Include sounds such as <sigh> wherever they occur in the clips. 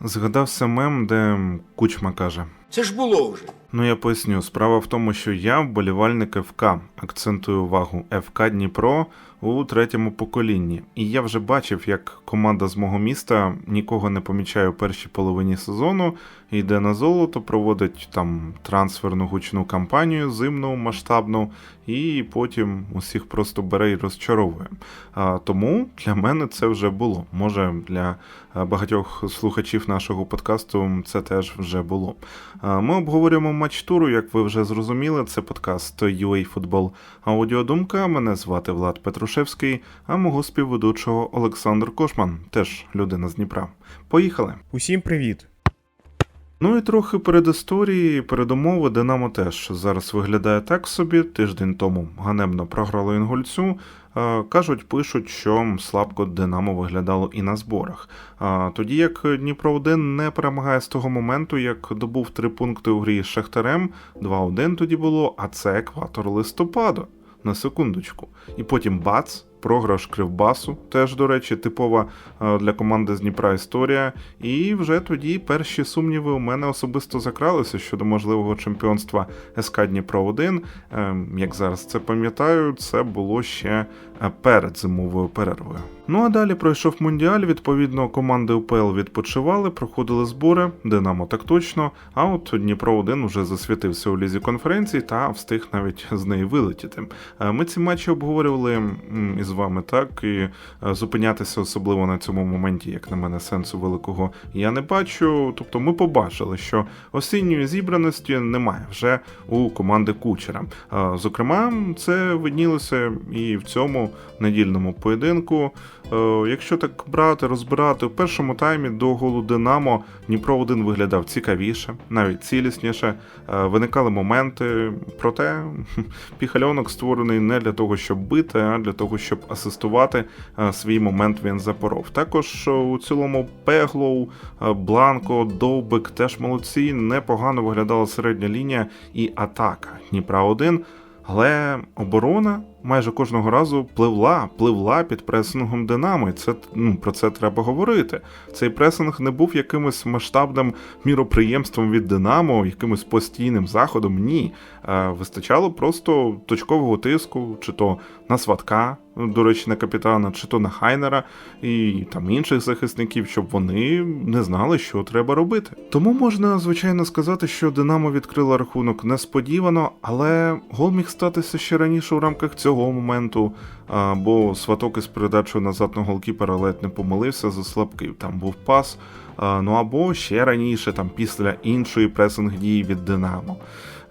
Згадався мем, де Кучма каже: Це ж було вже. Ну я поясню, справа в тому, що я вболівальник ФК, акцентую увагу, ФК Дніпро у третьому поколінні. І я вже бачив, як команда з мого міста нікого не помічає у першій половині сезону, йде на золото, проводить там трансферну гучну кампанію, зимну, масштабну, і потім усіх просто бере і розчаровує. А, тому для мене це вже було. Може, для багатьох слухачів нашого подкасту це теж вже було. Ми обговорюємо матч туру, як ви вже зрозуміли. Це подкаст UA Аудіодумка. Мене звати Влад Петрушевський, а мого співведучого Олександр Кошман, теж людина з Дніпра. Поїхали. Усім привіт! Ну і трохи передісторії, передумови Динамо теж зараз виглядає так собі. Тиждень тому ганебно програло Інгульцю. Е, Кажуть, пишуть, що слабко Динамо виглядало і на зборах. Тоді як Дніпро 1 не перемагає з того моменту, як добув три пункти у грі з Шахтарем, 2-1 тоді було, а це екватор листопаду. На секундочку. І потім бац, програш Кривбасу, теж, до речі, типова е, для команди з Дніпра історія. І вже тоді перші сумніви у мене особисто закралися щодо можливого чемпіонства СК Дніпро 1. Е, Як зараз це пам'ятаю, це було ще е, перед зимовою перервою. Ну а далі пройшов мундіаль. Відповідно, команди УПЛ відпочивали, проходили збори, Динамо так точно. А от Дніпро 1 уже засвітився у лізі конференції та встиг навіть з неї вилетіти. Е, Ми ці матчі обговорювали із вами так, і е, зупинятися особливо на цьому моменті, як на мене, сенсу великого я не бачу. Тобто, ми побачили, що осінньої зібраності немає вже у команди Кучера. Е, Зокрема, це виднілося і в цьому недільному поєдинку. Е, Якщо так брати, розбирати, в першому таймі до голу Динамо Дніпро 1 виглядав цікавіше, навіть цілісніше. Е, Виникали моменти, проте <laughs> піхальонок створений не для того, щоб бити, а для того, щоб асистувати е, свій момент він запоров. Також у цілому Пеглоу, Бланко, Довбик теж молодці, непогано виглядала середня лінія і атака Дніпра 1 але оборона майже кожного разу пливла, пливла під пресингом Динамо. І це ну про це треба говорити. Цей пресинг не був якимось масштабним міроприємством від Динамо, якимось постійним заходом. Ні. Е, Вистачало просто точкового тиску, чи то на сватка, до речі, на капітана, чи то на Хайнера і там інших захисників, щоб вони не знали, що треба робити. Тому можна звичайно сказати, що Динамо відкрила рахунок несподівано, але гол міг статися ще раніше у рамках цього моменту. Бо сваток із передачою назад на голкіпера ледь не помилився за слабкий. Там був пас. Ну або ще раніше, там після іншої пресинг дії від Динамо.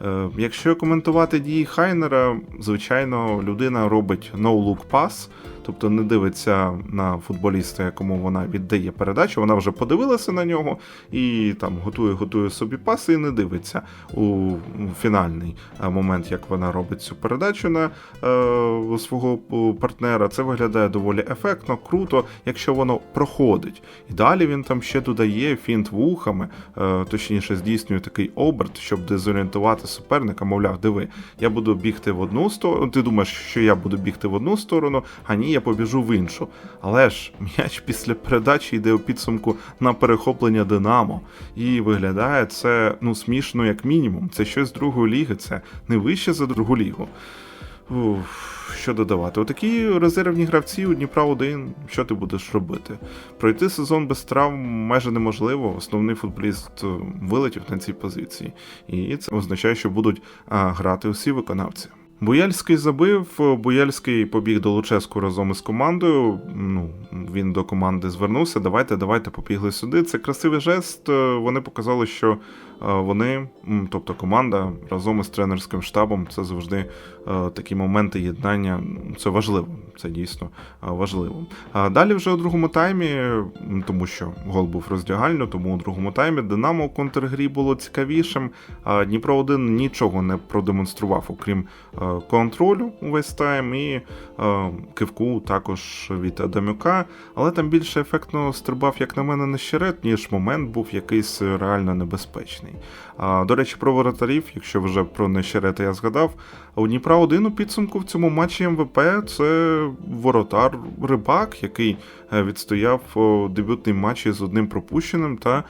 Е, Якщо коментувати дії Хайнера, звичайно, людина робить no-look pass, тобто не дивиться на футболіста, якому вона віддає передачу. Вона вже подивилася на нього і там готує, готує собі паси і не дивиться у фінальний е, момент, як вона робить цю передачу на е, свого партнера. Це виглядає доволі ефектно, круто, якщо воно проходить. І далі він там ще додає фінт вухами, е, точніше, здійснює такий оберт, щоб дезорієнтувати суперника. Мовляв, диви, я буду бігти в одну сторону. Ти думаєш, що я буду бігти в одну сторону, а ні, я побіжу в іншу. Але ж м'яч після передачі йде у підсумку на перехоплення Динамо. І виглядає це ну смішно, як мінімум. Це щось з другої ліги, це не вище за другу лігу. Уф, що додавати? Отакі резервні гравці у Дніпра 1, що ти будеш робити? Пройти сезон без травм майже неможливо. Основний футболіст е, вилетів на цій позиції, і це означає, що будуть а, грати усі виконавці. Буяльський забив, Бояльський побіг до Луческу разом із командою. Ну, він до команди звернувся. Давайте, давайте побігли сюди. Це красивий жест. Е, Вони показали, що вони, тобто команда, разом із тренерським штабом, це завжди е, такі моменти єднання. Це важливо, це дійсно е, важливо. Далі вже у другому таймі, тому що гол був роздягально, тому у другому таймі Динамо у контргрі було цікавішим. Дніпро 1 нічого не продемонстрував, окрім е, контролю увесь тайм і е, кивку також від Адамюка. Але там більше ефектно стрибав, як на мене, нещерет, ніж момент був якийсь реально небезпечний. Незручний. А, До речі, про воротарів, якщо вже про нещерети я згадав, у Дніпра один у підсумку в цьому матчі МВП це воротар Рибак, який е, відстояв дебютний матч із одним пропущеним та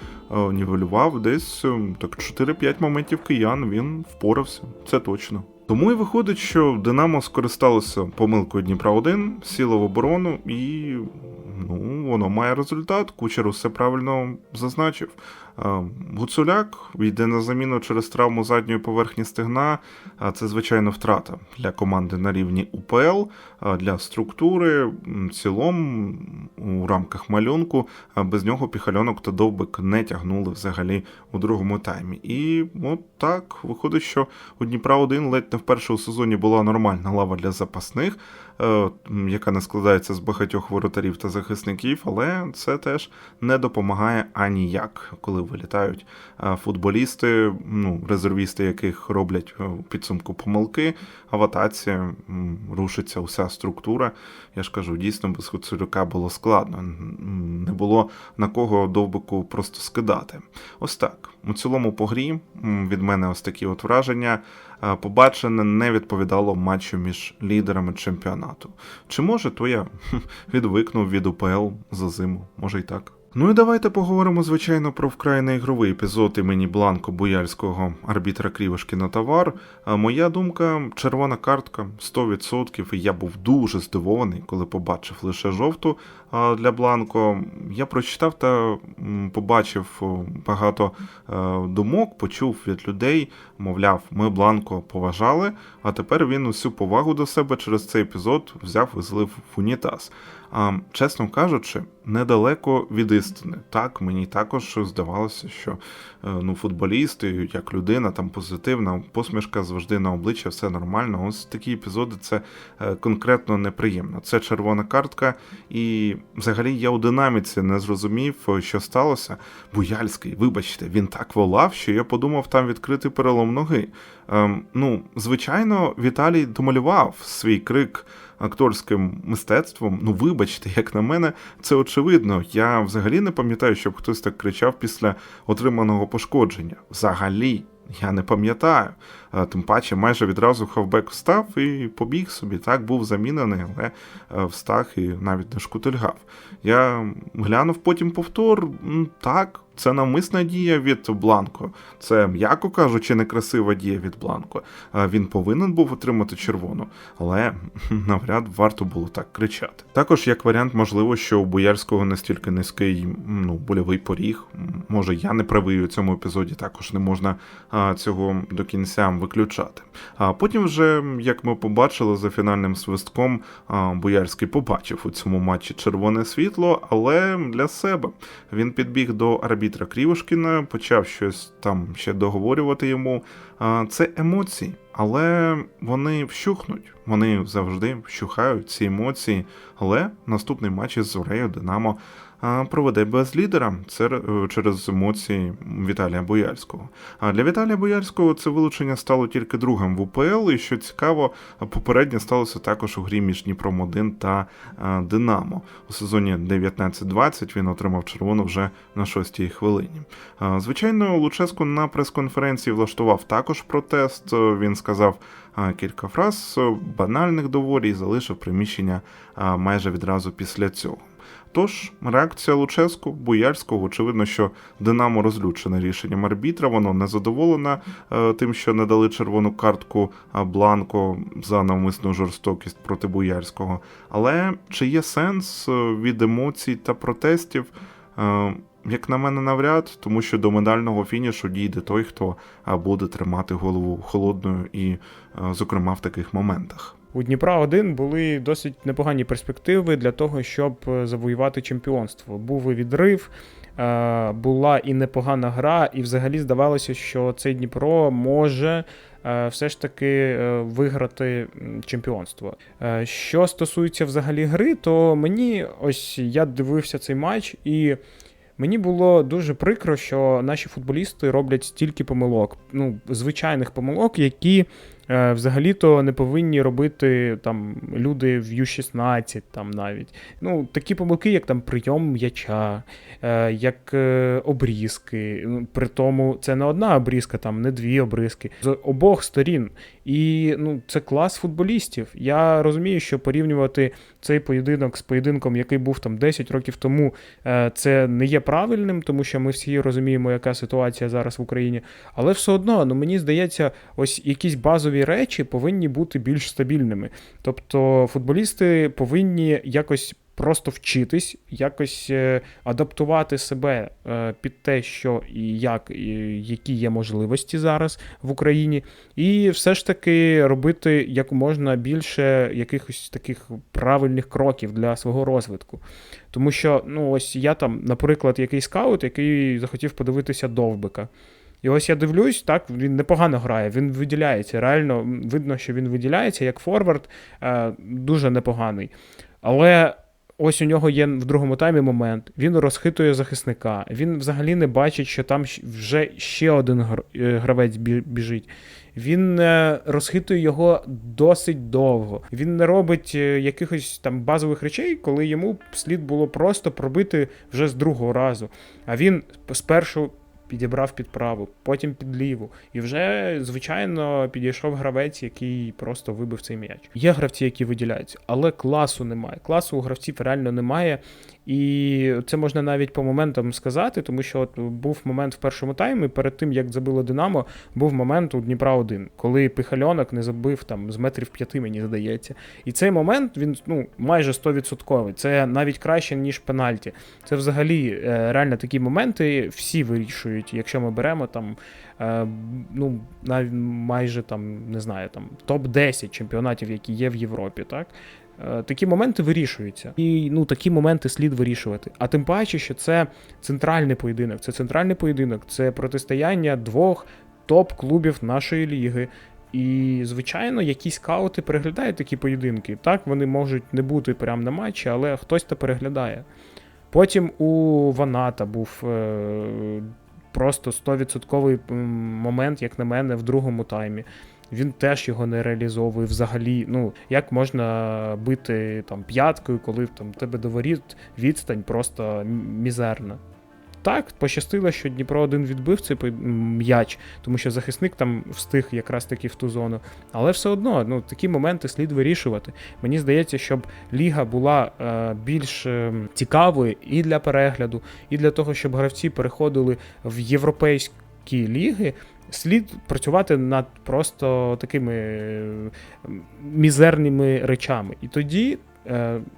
нівелював десь так 4-5 моментів киян. Він впорався, це точно. Тому і виходить, що Динамо скористалося помилкою Дніпра 1 сіло в оборону і ну, воно має результат. Кучер усе правильно зазначив. Е, Гуцуляк йде на заміну через травму задньої поверхні стегна. Це звичайно втрата для команди на рівні УПЛ, для структури м, цілом у рамках малюнку. Без нього піхальонок та довбик не тягнули взагалі у другому таймі. І от так виходить, що у Дніпра 1 ледь не вперше у сезоні була нормальна лава для запасних, е, яка не складається з багатьох воротарів та захисників, але це теж не допомагає аніяк, коли вилітають е, футболісти, ну, резервісти, яких роблять е, у підсумку помилки, а в атаці рушиться уся структура. Я ж кажу, дійсно без Хуцулюка було складно. Не було на кого довбику просто скидати. Ось так. У цілому по грі від мене ось такі от враження. Е, Побачене не відповідало матчу між лідерами чемпіонату. Чи може, то я відвикнув від УПЛ за зиму, може й так. Ну і давайте поговоримо, звичайно, про вкрай неігровий епізод імені Бланко Буяльського арбітра Крівошкіна Тавар. А моя думка, червона картка 100%, і я був дуже здивований, коли побачив лише жовту для Бланко. Я прочитав та побачив багато е, думок, почув від людей, мовляв, ми Бланко поважали, а тепер він усю повагу до себе через цей епізод взяв і злив в унітаз. Чесно кажучи, недалеко від істини. Так, мені також здавалося, що е, ну, футболісти, як людина, там позитивна, посмішка завжди на обличчя, все нормально. Ось такі епізоди це е, конкретно неприємно. Це червона картка, і взагалі я у динаміці не зрозумів, е, що сталося. Буяльський, вибачте, він так волав, що я подумав там відкритий перелом ноги. Ем, ну, звичайно, Віталій домалював свій крик акторським мистецтвом. Ну, вибачте, як на мене, це очевидно. Я взагалі не пам'ятаю, щоб хтось так кричав після отриманого пошкодження. Взагалі. Я не пам'ятаю. Тим паче, майже відразу хавбек встав і побіг собі. Так був замінений, але е, встав і навіть не шкутильгав. Я глянув потім повтор. Так, це навмисна дія від Бланко. Це, м'яко кажучи, некрасива дія від Бланко. Він повинен був отримати червону, але <laughs> навряд варто було так кричати. Також як варіант, можливо, що у Боярського настільки низький ну, больовий поріг. Може, я не правий у цьому епізоді, також не можна цього до кінця виключати. А потім, вже, як ми побачили за фінальним свистком, Боярський побачив у цьому матчі червоне світло, але для себе він підбіг до арбітра Крівошкіна, почав щось там ще договорювати йому. Це емоції, але вони вщухнуть. Вони завжди вщухають ці емоції. Але наступний матч із Зорею Динамо проведе без лідера це е, через емоції Віталія Бояльського. А для Віталія Бояльського це вилучення стало тільки другим в УПЛ, і що цікаво, попереднє сталося також у грі між Дніпром 1 та Динамо. У сезоні 19-20 він отримав червону вже на шостій хвилині. Звичайно, Луческо на прес-конференції влаштував також протест. Він сказав кілька фраз е, банальних доволі і залишив приміщення майже відразу після цього. Тож, реакція Луческу, Буяльського, очевидно, що Динамо розлючене рішенням арбітра, воно не задоволене е, тим, що не дали червону картку Бланко за навмисну жорстокість проти Буяльського. Але чи є сенс е, від емоцій та протестів? Е, як на мене, навряд, тому що до медального фінішу дійде той, хто буде тримати голову холодною і, е, зокрема, в таких моментах. У Дніпра 1 були досить непогані перспективи для того, щоб е, завоювати чемпіонство. Був і відрив, е, була і непогана гра, і взагалі здавалося, що цей Дніпро може. е, Все ж таки виграти чемпіонство. Що стосується взагалі гри, то мені ось я дивився цей матч, і мені було дуже прикро, що наші футболісти роблять стільки помилок, ну, звичайних помилок, які взагалі-то не повинні робити там люди в Ю-16 там навіть. Ну, такі помилки, як там прийом м'яча, е, як е, обрізки. Ну, При тому це не одна обрізка, там не дві обрізки з обох сторін. І ну, це клас футболістів. Я розумію, що порівнювати цей поєдинок з поєдинком, який був там 10 років тому, е, це не є правильним, тому що ми всі розуміємо, яка ситуація зараз в Україні. Але все одно, ну мені здається, ось якісь базові речі повинні бути більш стабільними. Тобто футболісти повинні якось. Просто вчитись, якось е, адаптувати себе е, під те, що і як, і які є можливості зараз в Україні, і все ж таки робити як можна більше якихось таких правильних кроків для свого розвитку. Тому що, ну, ось я там, наприклад, якийсь скаут, який захотів подивитися довбика. І ось я дивлюсь, так, він непогано грає, він виділяється. Реально видно, що він виділяється як форвард, е, дуже непоганий. Але ось у нього є в другому таймі момент, він розхитує захисника, він взагалі не бачить, що там вже ще один е, гравець біжить. Він е, розхитує його досить довго. Він не робить якихось там базових речей, коли йому слід було просто пробити вже з другого разу. А він спершу підібрав під праву, потім під ліву. І вже, звичайно, підійшов гравець, який просто вибив цей м'яч. Є гравці, які виділяються, але класу немає. Класу у гравців реально немає. І це можна навіть по моментам сказати, тому що от був момент в першому таймі, перед тим як забило Динамо, був момент у Дніпра 1, коли Пихальонок не забив там з метрів п'яти, мені здається. І цей момент він ну майже 100%. Це навіть краще ніж пенальті. Це взагалі е, реально такі моменти всі вирішують. Якщо ми беремо там е, ну майже там не знаю, там топ 10 чемпіонатів, які є в Європі, так. Е, Такі моменти вирішуються, і ну такі моменти слід вирішувати. А тим паче, що це центральний поєдинок. Це центральний поєдинок, це протистояння двох топ-клубів нашої ліги. І, звичайно, якісь скаути переглядають такі поєдинки. Так, вони можуть не бути прямо на матчі, але хтось то переглядає. Потім у Ваната був е, просто 100% момент, як на мене, в другому таймі. Він теж його не реалізовує взагалі. Ну, як можна бити там п'яткою, коли там тебе до воріт відстань просто мізерна. Так, пощастило, що Дніпро один відбив цей м'яч, тому що захисник там встиг якраз таки в ту зону. Але все одно, ну, такі моменти слід вирішувати. Мені здається, щоб ліга була е, більш е, цікавою і для перегляду, і для того, щоб гравці переходили в європейські ліги. Слід працювати над просто такими мізерними речами. І тоді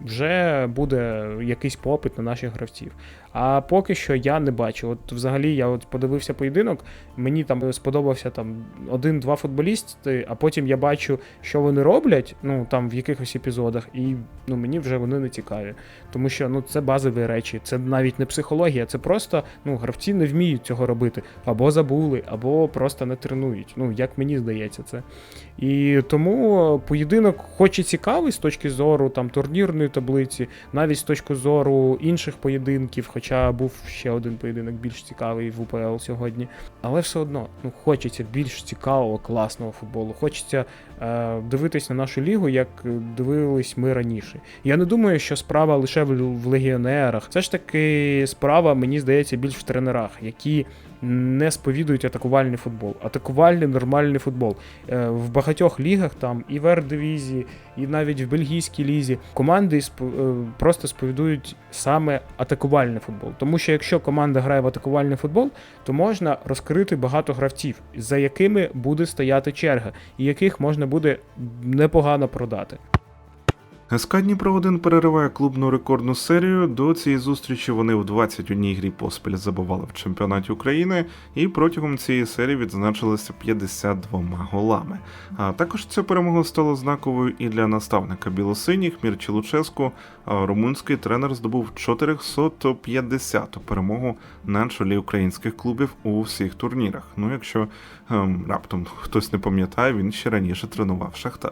вже буде якийсь попит на наших гравців. А поки що я не бачу. От взагалі я от подивився поєдинок, мені там сподобався там один-два футболісти, а потім я бачу, що вони роблять, ну там в якихось епізодах, і ну мені вже вони не цікаві. Тому що ну це базові речі, це навіть не психологія, це просто ну гравці не вміють цього робити, або забули, або просто не тренують. Ну як мені здається, це. І тому поєдинок, хоч і цікавий з точки зору там турнірної таблиці, навіть з точки зору інших поєдинків, хоча був ще один поєдинок більш цікавий в УПЛ сьогодні. Але все одно ну, хочеться більш цікавого, класного футболу. Хочеться е, дивитись на нашу лігу, як дивились ми раніше. Я не думаю, що справа лише в, в легіонерах. Це ж таки справа, мені здається, більш в тренерах, які не сповідують атакувальний футбол. Атакувальний нормальний футбол. Е, в багатьох лігах, там і в Ер-дивізії, і навіть в бельгійській лізі, команди е, просто сповідують саме атакувальний футбол. Тому що якщо команда грає в атакувальний футбол, то можна розкрити багато гравців, за якими буде стояти черга, і яких можна буде непогано продати. СК Дніпро 1 перериває клубну рекордну серію. До цієї зустрічі вони в 21 грі поспіль забивали в чемпіонаті України і протягом цієї серії відзначилися 52 голами. А також ця перемога стала знаковою і для наставника білосиніх Мірчі Луческу. Румунський тренер здобув 450-ту перемогу на чолі українських клубів у всіх турнірах. Ну, якщо раптом хтось не пам'ятає, він ще раніше тренував Шахтар.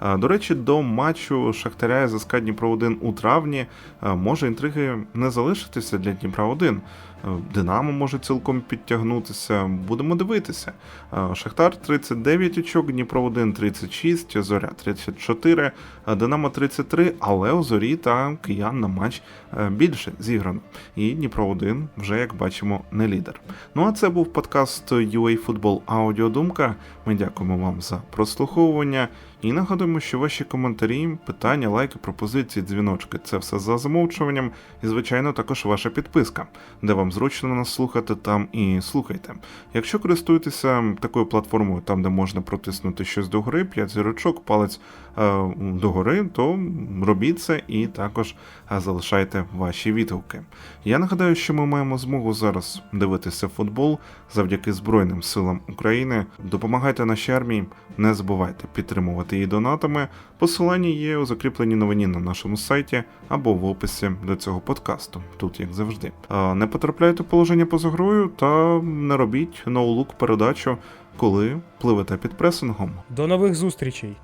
А, До речі, до матчу Шахтаря з СК Дніпро 1 у травні а, може інтриги не залишитися для Дніпра 1. Е, Динамо може цілком підтягнутися. Будемо дивитися. Е, Шахтар 39 очок, Дніпро 1 36, Зоря 34, е, Динамо 33, але у Зорі та Киян на матч більше зіграно. І Дніпро 1 вже, як бачимо, не лідер. Ну а це був подкаст UA Football Аудіодумка. Ми дякуємо вам за прослуховування і нагадуємо, що ваші коментарі, питання, лайки, пропозиції, дзвіночки це все за замовчуванням, і звичайно також ваша підписка, де вам зручно нас слухати, там і слухайте. Якщо користуєтеся такою платформою, там де можна протиснути щось догори, 5 зірочок, палець догори, то робіть це і також е, залишайте ваші відгуки. Я нагадаю, що ми маємо змогу зараз дивитися футбол завдяки Збройним силам України. Допомагайте нашій армії, не забувайте підтримувати її донатами. Посилання є у закріпленій новині на нашому сайті або в описі до цього подкасту, тут як завжди. Не потрапляйте в положення поза грою та не робіть ноулук передачу, коли пливете під пресингом. До нових зустрічей!